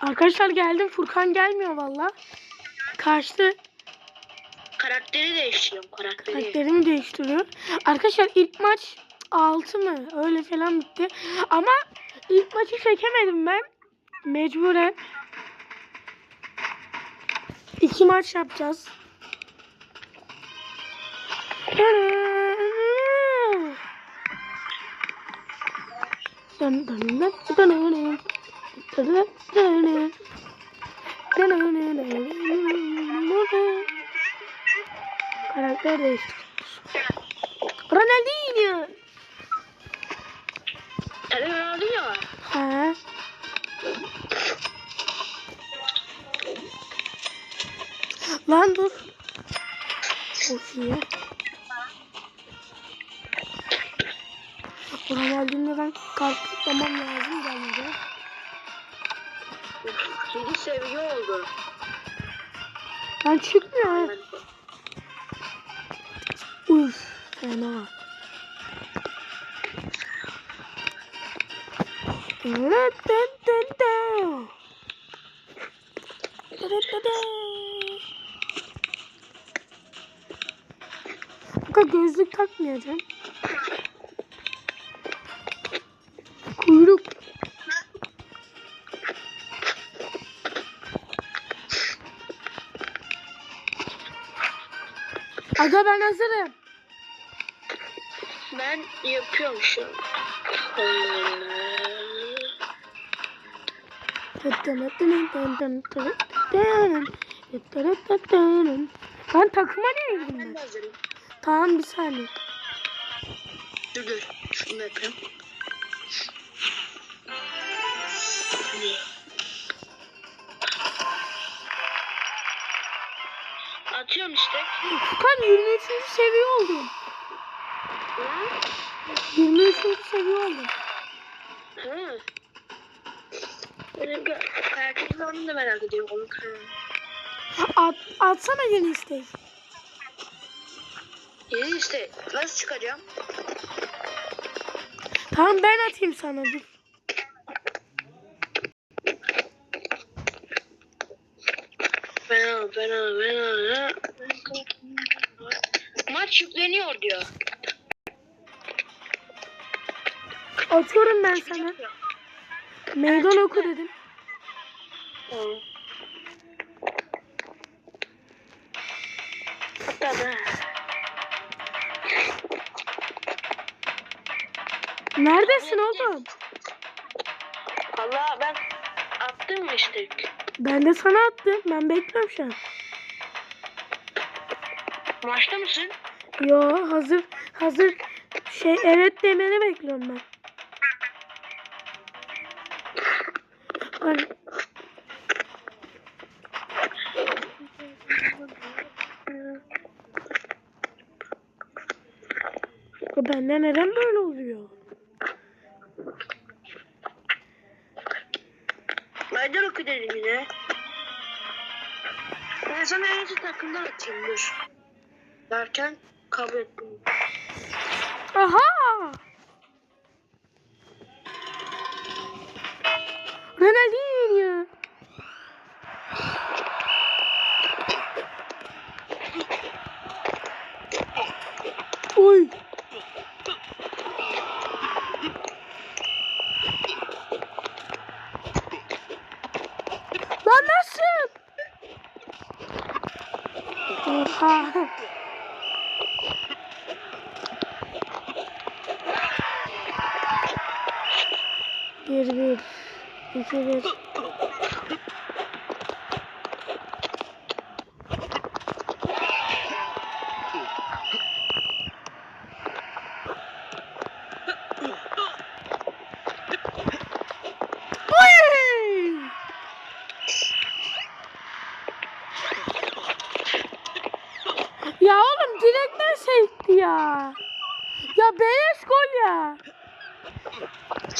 Arkadaşlar geldim. Furkan gelmiyor valla. Kaçtı. Karakteri değiştiriyorum karakteri. Karakterimi değiştiriyor. Arkadaşlar ilk maç 6 mı? Öyle falan bitti. Ama ilk maçı çekemedim ben. Mecburen. İki maç yapacağız. Dın dın dın dın dın Karakter değiştir. Ronaldinho. Ronaldinho. Ha. Lan dur. Of iyi. Ronaldinho'dan kalkmam lazım gelmedi. Uf, 7 seviye oldu. Lan çıkmıyor. Uf. Fena. Kanka gözlük takmayacağım. Kuyruk. Aga ben hazırım. Ben yapıyorum şu an. Ben takıma niye girdim Ben ben? hazırım. Tamam bir saniye. Dur dur. Şunu yapayım. Hadi. Atıyorum işte. Furkan 23. seviye oldum. Hı? 23. seviye oldum. Hı. Benim karakterin onu da merak ediyorum. Onu. At, atsana yeni istek. İyi işte. Nasıl çıkacağım? Tamam ben atayım sana dur. Fena fena fena. Maç yükleniyor diyor. Atıyorum ben sana. Meydan oku dedim. Hatta. Neredesin oğlum? Allah ben attım işte? Ben de sana attım. Ben bekliyorum şu an. Maçta mısın? Yo hazır hazır şey evet demeni bekliyorum ben. Hani Bende neden böyle oluyor? Dedim yine. Ben sana en iyisi takımdan atayım dur. Derken kabul ettim. Aha! Ronaldinho. Oy. Lan nasıl? Oha. Bir bir. İki bir.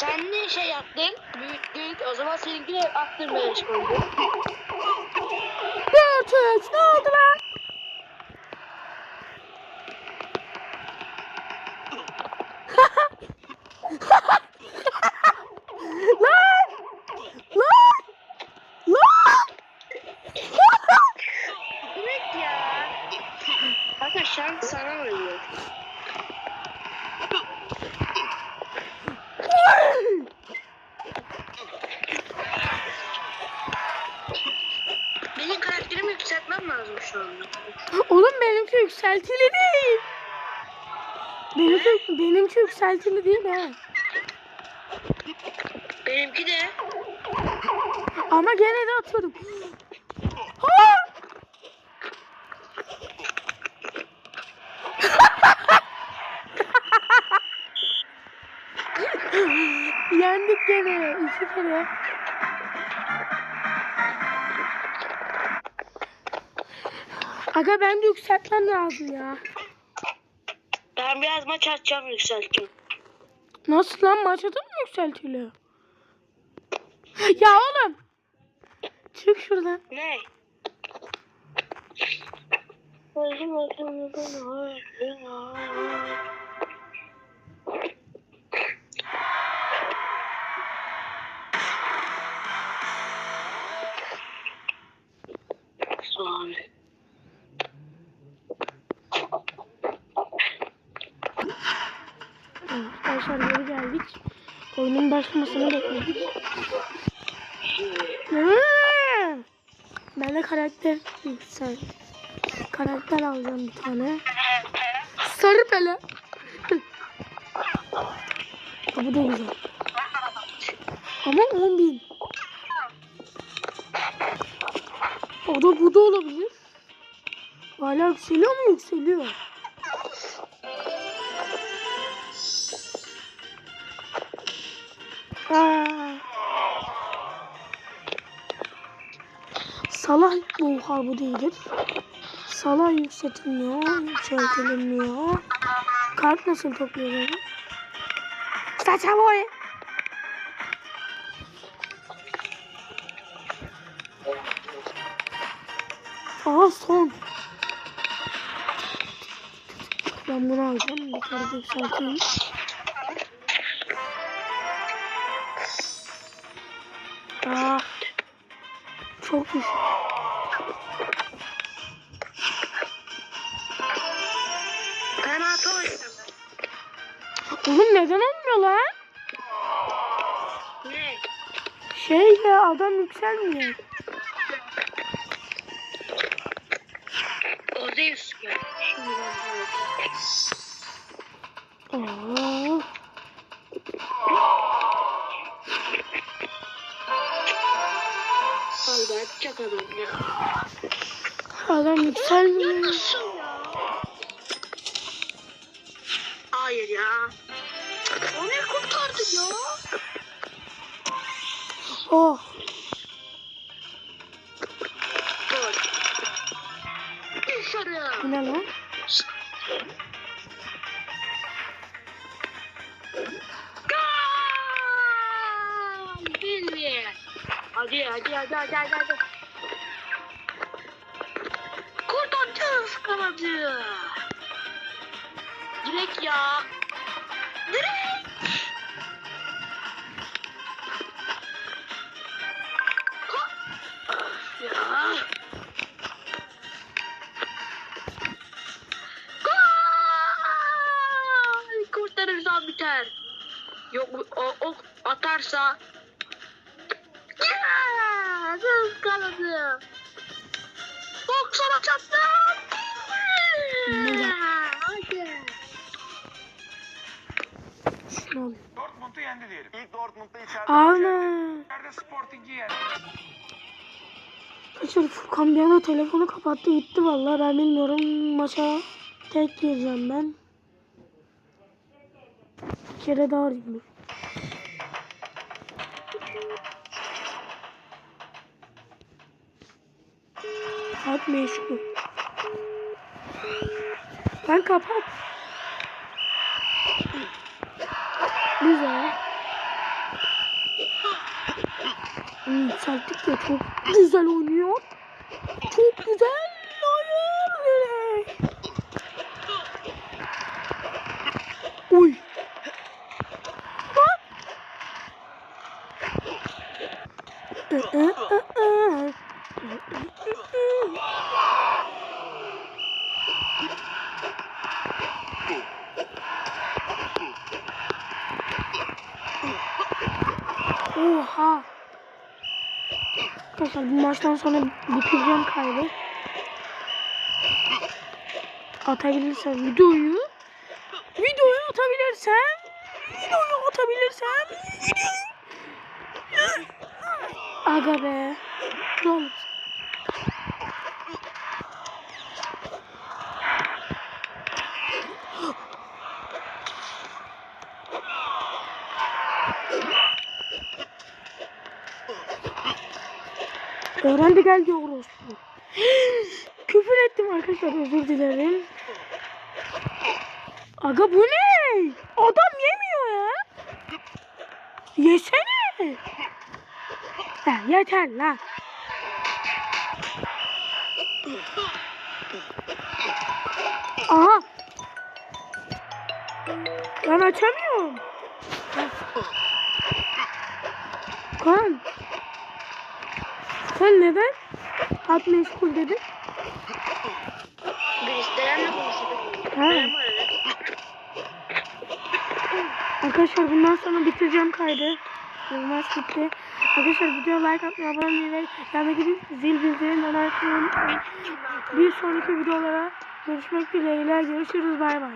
Kendi şey yaptın, büyüttük. O zaman seninkini arttırmaya çalışıyorum. Bertuş şey ne oldu lan? lan! Lan! Lan! Bırak ya. Arkadaşlar sana oynuyor. Yükseltili değil. Benimki, benimki yükseltili değil ha. Benimki de. Ama gene de atıyorum. Ha! Yendik gene. iki kere. Aga ben de yükseltmem lazım ya. Ben biraz maç açacağım yükselteceğim. Nasıl lan maç adı mı yükseltiliyor? Ya oğlum. Çık şuradan. Ne? Başlamasını bekledik. Hmm. Ben de karakter yüksel. Karakter alacağım bir tane. Sarı pele. Bu da güzel. Ama 10 bin. O da bu da olabilir. Hala yükseliyor mu? Yükseliyor. Salah bu bu değildir. Salah yükseltilmiyor, yükseltilmiyor. Kart nasıl topluyor Saça boy. Aa son. Ben bunu alacağım. Bir kere yükselteyim. Aa, çok düşük. Penaltı oynadım. Oğlum neden olmuyor lan? Ne? Şey ya adam yükselmiyor. O değil ya. Aa, atacak adam ya. adam yükselmiyor. Hayır ya. O ne kurtardı ya? Oh. Dur. Dışarı. Bu ne lan? Hadi hadi hadi hadi hadi. Kurtardı ıskaladı. Direkt ya. Direkt. Ya. Gol! Kurtarırsa biter. Yok o, o atarsa yendi diyelim. İlk Dortmund'da içeride Ana. içeride Sporting'i yendi. Kaçır Furkan bir anda telefonu kapattı gitti vallahi ben bilmiyorum maça tek gireceğim ben. Bir kere daha dur. Saat meşgul. Ben kapat. Güzel. Yükselttik de çok güzel oynuyor. Çok güzel oynuyor. Uy. Ee, ee, ee, ee. Oha. Arkadaşlar bu maçtan sonra bitireceğim kaydı. Atabilirsem videoyu videoyu atabilirsem videoyu atabilirsem videoyu Aga be. Ne oldu? Öğrendi geldi orospu. Küfür ettim arkadaşlar özür dilerim. Aga bu ne? Adam yemiyor ya. Yesene. Ha, yeter lan. Aha. Ben açamıyorum. Kan. Sen neden? Hat meşgul dedin. Birisiyle konuşuyor. Ha. Arkadaşlar bundan sonra bitireceğim kaydı. Yılmaz bitti. Arkadaşlar videoya like atmayı, abone olmayı ve yanındaki zil bildirimleri açmayı. Bir sonraki videolara görüşmek dileğiyle. Görüşürüz. Bay bay.